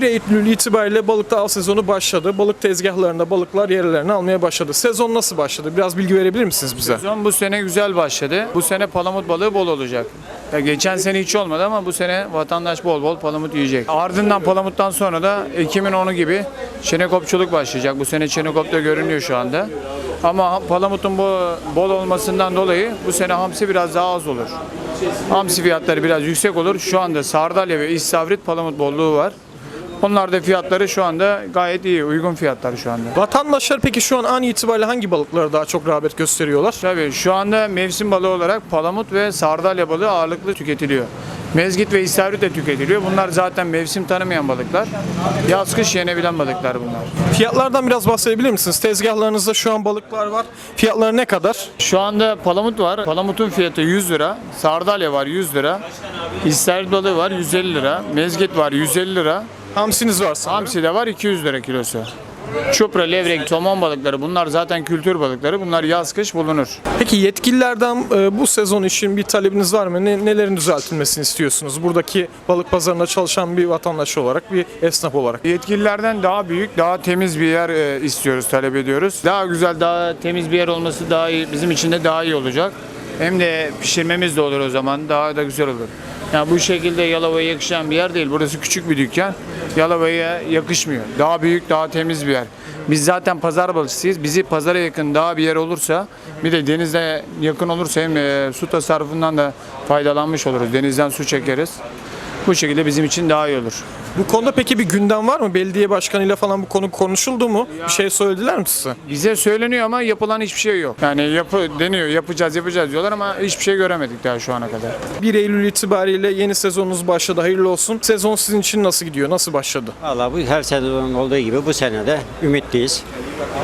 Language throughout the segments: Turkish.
1 Eylül itibariyle balıkta av sezonu başladı. Balık tezgahlarında balıklar yerlerini almaya başladı. Sezon nasıl başladı? Biraz bilgi verebilir misiniz bize? Sezon bu sene güzel başladı. Bu sene palamut balığı bol olacak. Ya geçen sene hiç olmadı ama bu sene vatandaş bol bol palamut yiyecek. Ardından palamuttan sonra da Ekim'in 10'u gibi çenekopçuluk başlayacak. Bu sene çenekop da görünüyor şu anda. Ama palamutun bu bol olmasından dolayı bu sene hamsi biraz daha az olur. Hamsi fiyatları biraz yüksek olur. Şu anda sardalya ve istavrit palamut bolluğu var. Onlar da fiyatları şu anda gayet iyi, uygun fiyatlar şu anda. Vatandaşlar peki şu an an itibariyle hangi balıklara daha çok rağbet gösteriyorlar? Tabii şu anda mevsim balığı olarak palamut ve sardalya balığı ağırlıklı tüketiliyor. Mezgit ve istavrit de tüketiliyor. Bunlar zaten mevsim tanımayan balıklar. Yaz kış yenebilen balıklar bunlar. Fiyatlardan biraz bahsedebilir misiniz? Tezgahlarınızda şu an balıklar var. Fiyatları ne kadar? Şu anda palamut var. Palamutun fiyatı 100 lira. Sardalya var 100 lira. İstavrit balığı var 150 lira. Mezgit var 150 lira. Hamsiniz var sanırım. Hamsi de var 200 lira kilosu. Çupra, levrek, somon balıkları bunlar zaten kültür balıkları. Bunlar yaz kış bulunur. Peki yetkililerden e, bu sezon için bir talebiniz var mı? Ne, nelerin düzeltilmesini istiyorsunuz? Buradaki balık pazarında çalışan bir vatandaş olarak, bir esnaf olarak. Yetkililerden daha büyük, daha temiz bir yer e, istiyoruz, talep ediyoruz. Daha güzel, daha temiz bir yer olması daha iyi, bizim için de daha iyi olacak. Hem de pişirmemiz de olur o zaman, daha da güzel olur. Yani bu şekilde Yalova'ya yakışan bir yer değil. Burası küçük bir dükkan. Yalova'ya yakışmıyor. Daha büyük, daha temiz bir yer. Biz zaten pazar balıkçısıyız. Bizi pazara yakın daha bir yer olursa, bir de denize yakın olursa hem e, su tasarrufundan da faydalanmış oluruz. Denizden su çekeriz. Bu şekilde bizim için daha iyi olur. Bu konuda peki bir gündem var mı? Belediye başkanıyla falan bu konu konuşuldu mu? Bir şey söylediler mi size? Bize söyleniyor ama yapılan hiçbir şey yok. Yani yapı deniyor, yapacağız, yapacağız diyorlar ama hiçbir şey göremedik daha şu ana kadar. 1 Eylül itibariyle yeni sezonunuz başladı. Hayırlı olsun. Sezon sizin için nasıl gidiyor? Nasıl başladı? Valla bu her sezon olduğu gibi bu sene de ümitliyiz.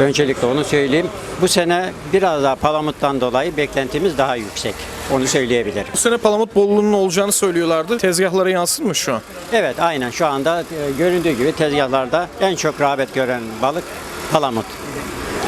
Öncelikle onu söyleyeyim. Bu sene biraz daha palamuttan dolayı beklentimiz daha yüksek. Onu söyleyebilirim. Bu sene palamut bolluğunun olacağını söylüyorlardı. Tezgahlara yansın mı şu an? Evet aynen şu anda e, göründüğü gibi tezgahlarda en çok rağbet gören balık palamut.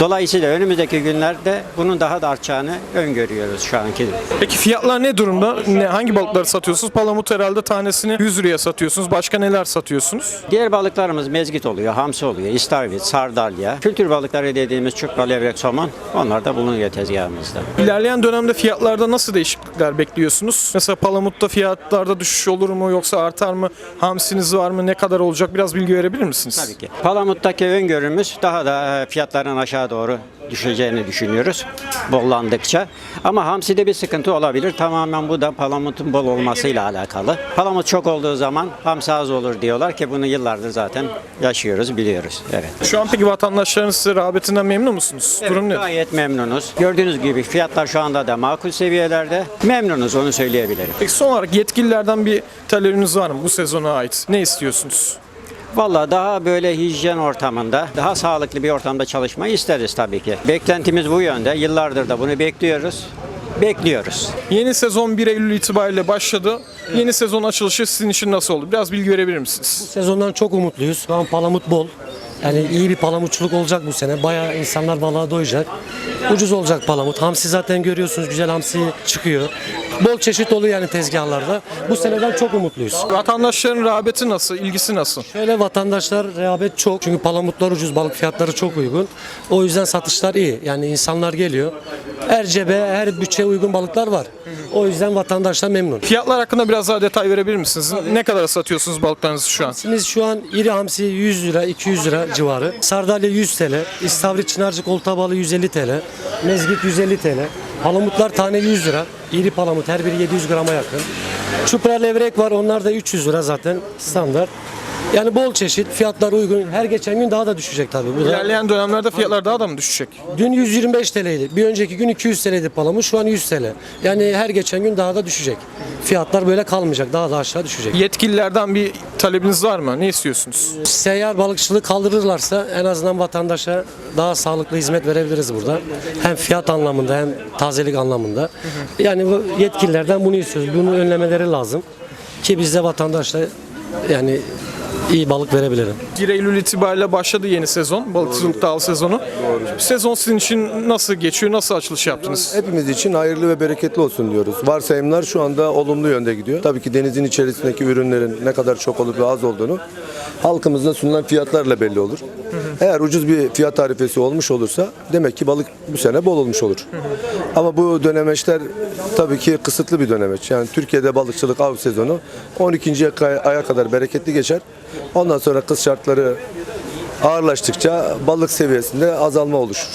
Dolayısıyla önümüzdeki günlerde bunun daha da artacağını öngörüyoruz şu anki. Peki fiyatlar ne durumda? Ne, hangi balıkları satıyorsunuz? Palamut herhalde tanesini 100 liraya satıyorsunuz. Başka neler satıyorsunuz? Diğer balıklarımız mezgit oluyor, hamsi oluyor, istavrit, sardalya. Kültür balıkları dediğimiz çupra, levrek, somon onlar da bulunuyor tezgahımızda. İlerleyen dönemde fiyatlarda nasıl değişiklikler bekliyorsunuz? Mesela palamutta fiyatlarda düşüş olur mu yoksa artar mı? Hamsiniz var mı? Ne kadar olacak? Biraz bilgi verebilir misiniz? Tabii ki. Palamut'taki öngörümüz daha da e, fiyatların aşağı doğru düşeceğini düşünüyoruz bollandıkça. Ama hamside bir sıkıntı olabilir. Tamamen bu da palamutun bol olmasıyla alakalı. Palamut çok olduğu zaman hamsi az olur diyorlar ki bunu yıllardır zaten yaşıyoruz, biliyoruz. Evet. Şu an peki vatandaşların size rağbetinden memnun musunuz? Durum ne? Gayet memnunuz. Gördüğünüz gibi fiyatlar şu anda da makul seviyelerde. Memnunuz onu söyleyebilirim. Peki son olarak yetkililerden bir talebiniz var mı bu sezona ait? Ne istiyorsunuz? Vallahi daha böyle hijyen ortamında, daha sağlıklı bir ortamda çalışmayı isteriz tabii ki. Beklentimiz bu yönde. Yıllardır da bunu bekliyoruz. Bekliyoruz. Yeni sezon 1 Eylül itibariyle başladı. Yeni sezon açılışı sizin için nasıl oldu? Biraz bilgi verebilir misiniz? Sezondan çok umutluyuz. Şu an palamut bol. Yani iyi bir palamutçuluk olacak bu sene. Bayağı insanlar balığa doyacak. Ucuz olacak palamut. Hamsi zaten görüyorsunuz güzel hamsi çıkıyor. Bol çeşit oluyor yani tezgahlarda. Bu seneden çok umutluyuz. Vatandaşların rağbeti nasıl? ilgisi nasıl? Şöyle vatandaşlar rehabet çok. Çünkü palamutlar ucuz, balık fiyatları çok uygun. O yüzden satışlar iyi. Yani insanlar geliyor. Her cebe, her bütçeye uygun balıklar var. O yüzden vatandaşlar memnun. Fiyatlar hakkında biraz daha detay verebilir misiniz? Ne kadar satıyorsunuz balıklarınızı şu an? Biz şu an iri hamsi 100 lira, 200 lira civarı. Sardalya 100 TL. İstavrit çınarcık olta balığı 150 TL. Mezgit 150 TL. Palamutlar tane 100 lira. İri palamut her biri 700 grama yakın. Çupra levrek var onlar da 300 lira zaten standart. Yani bol çeşit, fiyatlar uygun. Her geçen gün daha da düşecek tabii. Bu da İlerleyen dönemlerde fiyatlar daha da mı düşecek? dün 125 TL'ydi. Bir önceki gün 200 TL'ydi palamut. Şu an 100 TL. Yani her geçen gün daha da düşecek. Fiyatlar böyle kalmayacak. Daha da aşağı düşecek. Yetkililerden bir talebiniz var mı? Ne istiyorsunuz? Seyyar balıkçılığı kaldırırlarsa en azından vatandaşa daha sağlıklı hizmet verebiliriz burada. Hem fiyat anlamında hem tazelik anlamında. Yani bu yetkililerden bunu istiyoruz. Bunu önlemeleri lazım. Ki biz de vatandaşla yani iyi balık verebilirim. 1 Eylül itibariyle başladı yeni sezon. Balıkçılıkta av sezonu. Sezon sizin için nasıl geçiyor? Nasıl açılış yaptınız? Hepimiz için hayırlı ve bereketli olsun diyoruz. Varsayımlar şu anda olumlu yönde gidiyor. Tabii ki denizin içerisindeki ürünlerin ne kadar çok olup ve az olduğunu halkımıza sunulan fiyatlarla belli olur. Eğer ucuz bir fiyat tarifesi olmuş olursa demek ki balık bu sene bol olmuş olur. Ama bu dönemeçler tabii ki kısıtlı bir dönemeç. Yani Türkiye'de balıkçılık av sezonu 12. aya kadar bereketli geçer. Ondan sonra kış şartları ağırlaştıkça balık seviyesinde azalma oluşur.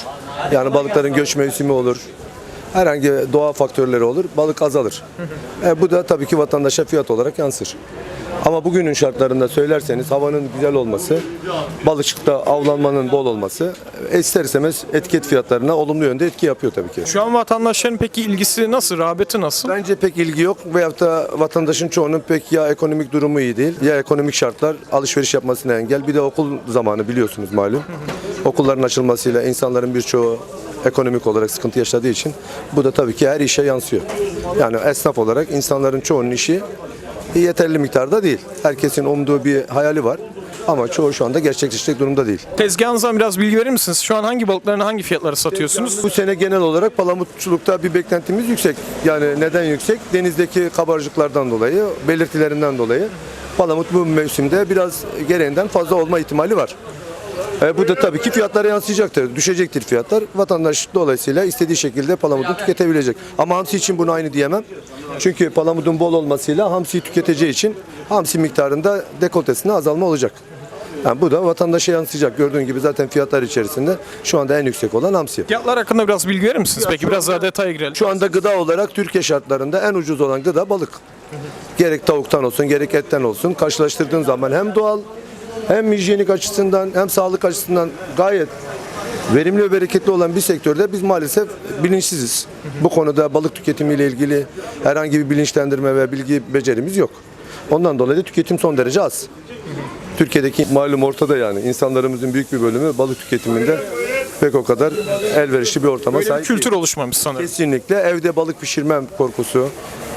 Yani balıkların göç mevsimi olur. Herhangi doğa faktörleri olur. Balık azalır. E, bu da tabii ki vatandaşa fiyat olarak yansır. Ama bugünün şartlarında söylerseniz havanın güzel olması, balıkçılıkta avlanmanın bol olması ister istemez etiket fiyatlarına olumlu yönde etki yapıyor tabii ki. Şu an vatandaşların peki ilgisi nasıl? Rağbeti nasıl? Bence pek ilgi yok veyahut da vatandaşın çoğunun pek ya ekonomik durumu iyi değil ya ekonomik şartlar alışveriş yapmasına engel. Bir de okul zamanı biliyorsunuz malum. Okulların açılmasıyla insanların birçoğu ekonomik olarak sıkıntı yaşadığı için bu da tabii ki her işe yansıyor. Yani esnaf olarak insanların çoğunun işi yeterli miktarda değil. Herkesin umduğu bir hayali var ama çoğu şu anda gerçekleşecek durumda değil. Tezgahınızdan biraz bilgi verir misiniz? Şu an hangi balıklarını hangi fiyatlara satıyorsunuz? Bu sene genel olarak palamutçulukta bir beklentimiz yüksek. Yani neden yüksek? Denizdeki kabarcıklardan dolayı, belirtilerinden dolayı palamut bu mevsimde biraz gereğinden fazla olma ihtimali var. E, bu da tabii ki fiyatlara yansıyacaktır. Düşecektir fiyatlar. Vatandaş dolayısıyla istediği şekilde palamutunu tüketebilecek. Ama hamsi için bunu aynı diyemem. Çünkü palamutun bol olmasıyla hamsiyi tüketeceği için hamsi miktarında dekoltesinde azalma olacak. Yani bu da vatandaşa yansıyacak. Gördüğün gibi zaten fiyatlar içerisinde şu anda en yüksek olan hamsi. Fiyatlar hakkında biraz bilgi verir misiniz? Peki biraz daha detaya girelim. Şu anda gıda olarak Türkiye şartlarında en ucuz olan gıda balık. Gerek tavuktan olsun, gerek etten olsun. Karşılaştırdığın zaman hem doğal, hem hijyenik açısından, hem sağlık açısından gayet verimli ve bereketli olan bir sektörde biz maalesef bilinçsiziz. Bu konuda balık tüketimiyle ilgili herhangi bir bilinçlendirme ve bilgi becerimiz yok. Ondan dolayı da tüketim son derece az. Türkiye'deki malum ortada yani insanlarımızın büyük bir bölümü balık tüketiminde pek o kadar elverişli bir ortama Böyle bir sahip. kültür oluşmamış sanırım. Kesinlikle evde balık pişirmem korkusu,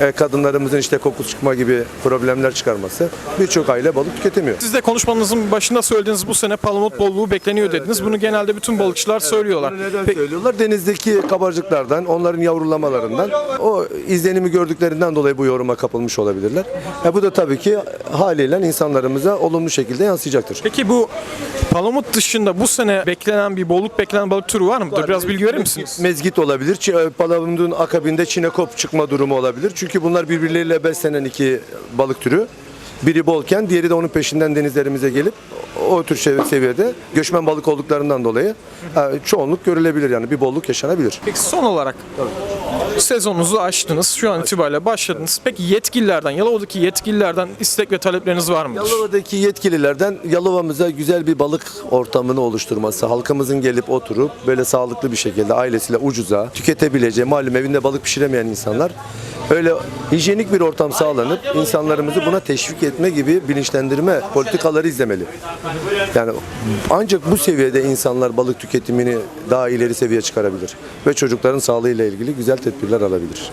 e, kadınlarımızın işte koku çıkma gibi problemler çıkarması birçok aile balık tüketemiyor. Siz de konuşmanızın başında söylediğiniz bu sene palamut bolluğu bekleniyor dediniz. Bunu genelde bütün balıkçılar söylüyorlar. Bunu neden Peki, söylüyorlar? Denizdeki kabarcıklardan, onların yavrulamalarından, o izlenimi gördüklerinden dolayı bu yoruma kapılmış olabilirler. E, bu da tabii ki haliyle insanlarımıza olumlu şekilde yansıyacaktır. peki bu palamut dışında bu sene beklenen bir bolluk beklenen balık türü var mıdır? Biraz bilgi verir misiniz? Mezgit olabilir. Çi- Palamutun akabinde çinekop çıkma durumu olabilir. Çünkü bunlar birbirleriyle beslenen iki balık türü. Biri bolken diğeri de onun peşinden denizlerimize gelip o tür şey- seviyede göçmen balık olduklarından dolayı e, çoğunluk görülebilir yani bir bolluk yaşanabilir. Peki son olarak sezonunuzu açtınız. Şu an itibariyle başladınız. Peki yetkililerden, Yalova'daki yetkililerden istek ve talepleriniz var mıdır? Yalova'daki yetkililerden Yalova'mıza güzel bir balık ortamını oluşturması, halkımızın gelip oturup böyle sağlıklı bir şekilde ailesiyle ucuza tüketebileceği, malum evinde balık pişiremeyen insanlar öyle hijyenik bir ortam sağlanıp insanlarımızı buna teşvik etme gibi bilinçlendirme politikaları izlemeli. Yani ancak bu seviyede insanlar balık tüketimini daha ileri seviyeye çıkarabilir ve çocukların sağlığıyla ilgili güzel tedbirler alabilir.